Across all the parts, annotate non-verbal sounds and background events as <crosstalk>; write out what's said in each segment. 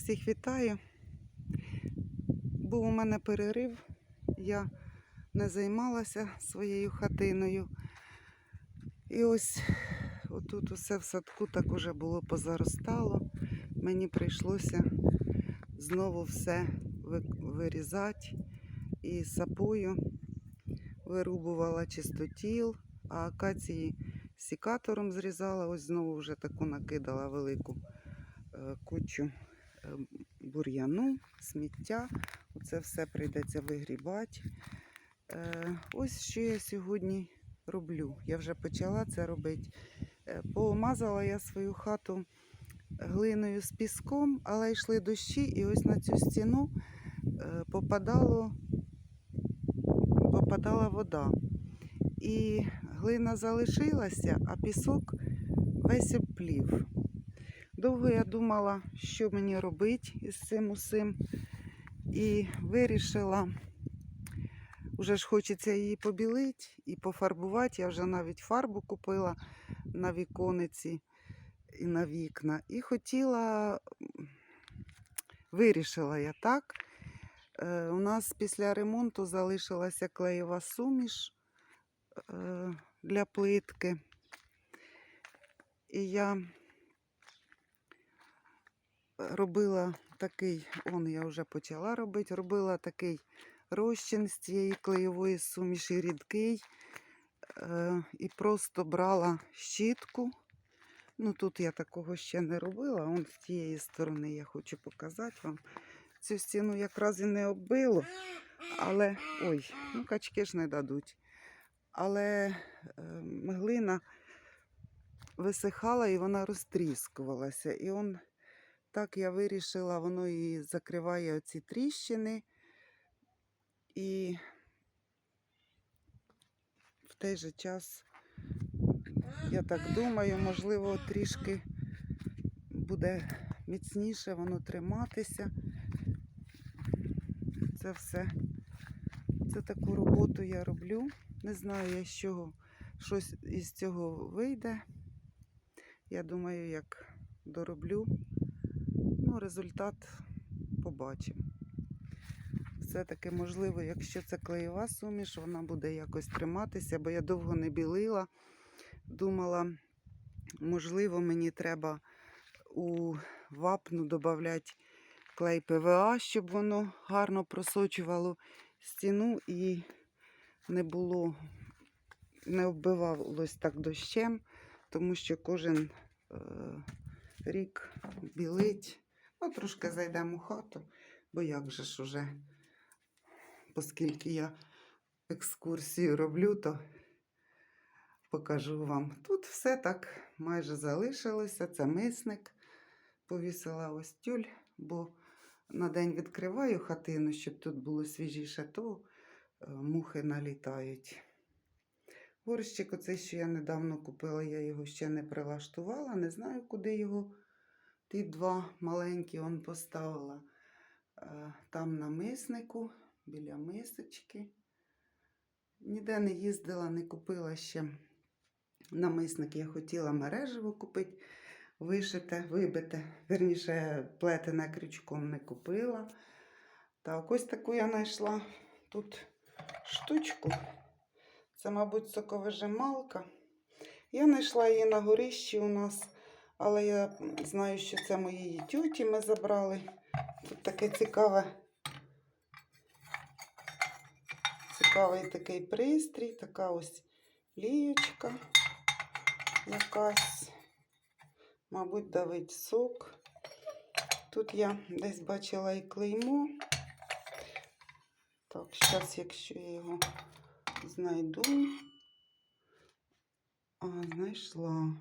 Всіх вітаю. Був у мене перерив. Я не займалася своєю хатиною. І ось отут усе в садку так уже було позаростало. Мені прийшлося знову все вирізати і сапою вирубувала чистотіл, а акації сікатором зрізала. Ось знову вже таку накидала велику е, кучу бур'яну, сміття. Оце все прийдеться вигрібати. Е, Ось що я сьогодні роблю. Я вже почала це робити. Е, Помазала я свою хату глиною з піском, але йшли дощі, і ось на цю стіну е, попадало, попадала вода. І глина залишилася, а пісок весь обплів. Довго я думала, що мені робити із цим усім, і вирішила, вже ж хочеться її побілити і пофарбувати. Я вже навіть фарбу купила на вікониці і на вікна. І хотіла, вирішила я так. Е, у нас після ремонту залишилася клеєва суміш е, для плитки. І я робила такий, он я вже почала робити, робила такий розчин з цієї клеєвої суміші рідкий. Е, і просто брала щітку. Ну тут я такого ще не робила. Он з тієї сторони я хочу показати вам. Цю стіну якраз і не оббило, але ой, ну качки ж не дадуть. Але е, глина висихала і вона розтріскувалася. І он так я вирішила, воно і закриває оці тріщини. І в той же час, я так думаю, можливо, трішки буде міцніше воно триматися. Це все. Це таку роботу я роблю. Не знаю, я з чого щось із цього вийде. Я думаю, як дороблю. Результат побачимо. Все-таки, можливо, якщо це клеєва суміш, вона буде якось триматися, бо я довго не білила. Думала, можливо, мені треба у вапну додати клей ПВА, щоб воно гарно просочувало стіну і не було, не оббивалось так дощем, тому що кожен е, рік білить. Ну, трошки зайдемо у хату, бо як же ж уже, оскільки я екскурсію роблю, то покажу вам. Тут все так майже залишилося. Це мисник. Повісила ось тюль, бо на день відкриваю хатину, щоб тут було свіжіше, то е, мухи налітають. Горщик, оцей, що я недавно купила, я його ще не прилаштувала, не знаю, куди його. Ті два маленькі он поставила е, там на миснику, біля мисочки. Ніде не їздила, не купила ще намисник. Я хотіла мережево купити, вишите, вибите. Верніше, плетене крючком не купила. Так, ось таку я знайшла тут штучку. Це, мабуть, соковижималка. Я знайшла її на горищі у нас, але я знаю, що це моєї тьоті ми забрали. Тут таке цікаве. Цікавий такий пристрій, така ось лієчка якась. Мабуть, давить сок. Тут я десь бачила і клеймо. Так, зараз, якщо я його знайду. А, знайшла.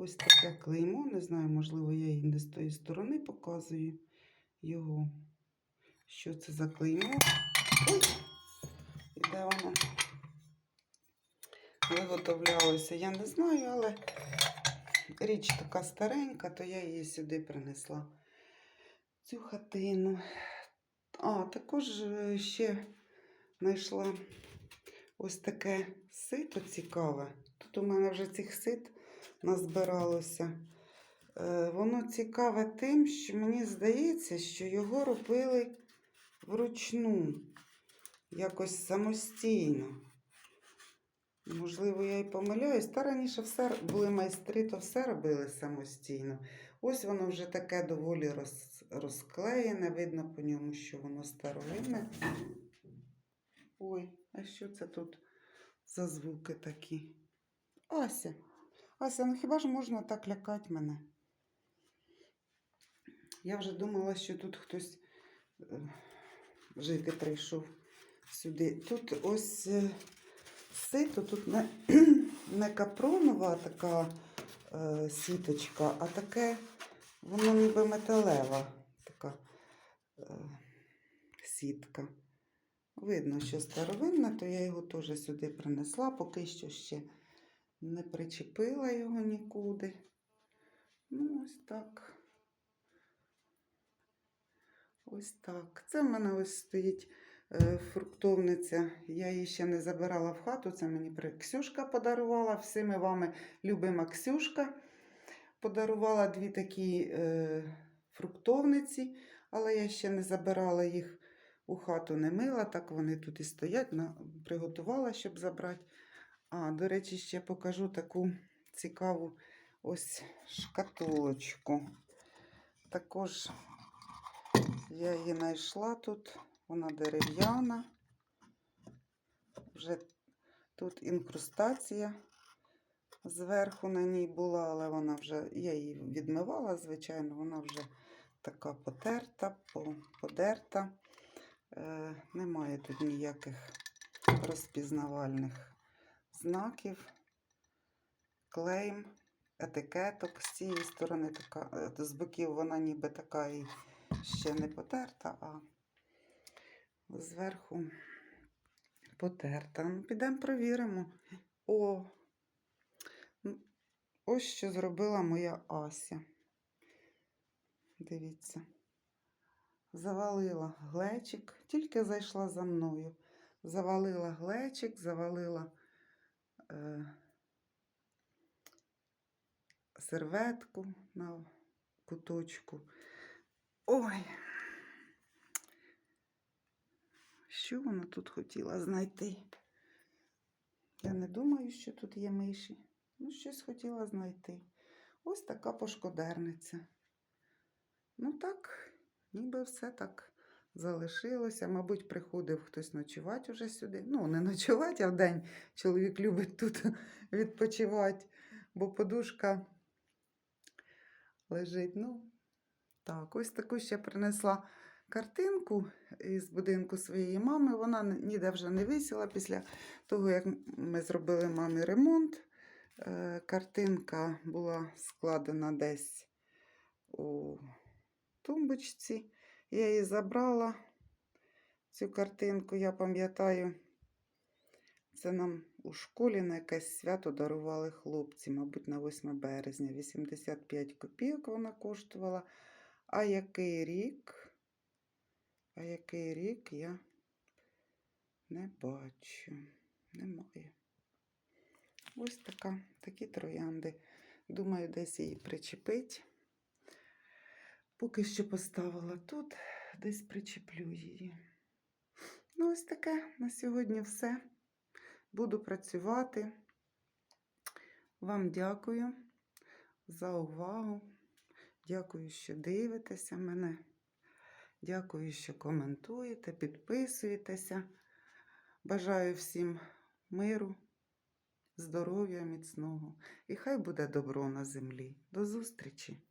Ось таке клеймо. Не знаю, можливо, я її не з тої сторони показую його. Що це за клеймо? Ой! І де воно виготовлялося, я не знаю, але річ така старенька, то я її сюди принесла. Цю хатину. А, також е, ще знайшла ось таке сито цікаве. Тут у мене вже цих сит назбиралося. Е, Воно цікаве тим, що мені здається, що його робили вручну, якось самостійно. Можливо, я і помиляюсь. Та раніше все були майстри, то все робили самостійно. Ось воно вже таке доволі роз, розклеєне, видно по ньому, що воно старовинне. Ой, а що це тут за звуки такі? Ася. Ася, ну хіба ж можна так лякати мене? Я вже думала, що тут хтось е, жити прийшов сюди. Тут ось е, сито, тут не, <clears throat> не капронова така е, сіточка, а таке, воно ніби металева така е, сітка. Видно, що старовинна, то я його теж сюди принесла, поки що ще не причепила його нікуди. Ну, ось так. Ось так. Це в мене ось стоїть е, фруктовниця. Я її ще не забирала в хату. Це мені Ксюшка подарувала. Всіми вами любима Ксюшка. Подарувала дві такі е, фруктовниці, але я ще не забирала їх у хату, не мила. Так вони тут і стоять. Приготувала, щоб забрати. А, до речі, ще покажу таку цікаву ось шкатулочку. Також я її знайшла тут, вона дерев'яна. Вже тут інкрустація зверху на ній була, але вона вже, я її відмивала, звичайно, вона вже така потерта, подерта. Е, немає тут ніяких розпізнавальних знаків, клейм, етикеток. З цієї сторони така, е, з боків вона ніби така і ще не потерта, а зверху потерта. Ну, підемо провіримо. О, ну, ось що зробила моя Ася. Дивіться. Завалила глечик, тільки зайшла за мною. Завалила глечик, завалила серветку на куточку. Ой. Що вона тут хотіла знайти? Я не думаю, що тут є миші. Ну, щось хотіла знайти. Ось така пошкодерниця. Ну так, ніби все так залишилося. Мабуть, приходив хтось ночувати уже сюди. Ну, не ночувати, а вдень чоловік любить тут <laughs> відпочивати, бо подушка лежить. Ну, так, ось таку ще принесла картинку із будинку своєї мами. Вона ніде вже не висіла після того, як ми зробили мамі ремонт. Е, Картинка була складена десь у тумбочці. Я її забрала. Цю картинку, я пам'ятаю, це нам у школі на якесь свято дарували хлопці, мабуть, на 8 березня. 85 копійок вона коштувала. А який рік? А який рік я не бачу. Немає. Ось така, такі троянди. Думаю, десь її причепить. Поки що поставила тут, десь причеплю її. Ну, ось таке на сьогодні все. Буду працювати. Вам дякую за увагу. Дякую, що дивитеся мене. Дякую, що коментуєте, підписуєтеся. Бажаю всім миру, здоров'я міцного. І хай буде добро на землі. До зустрічі!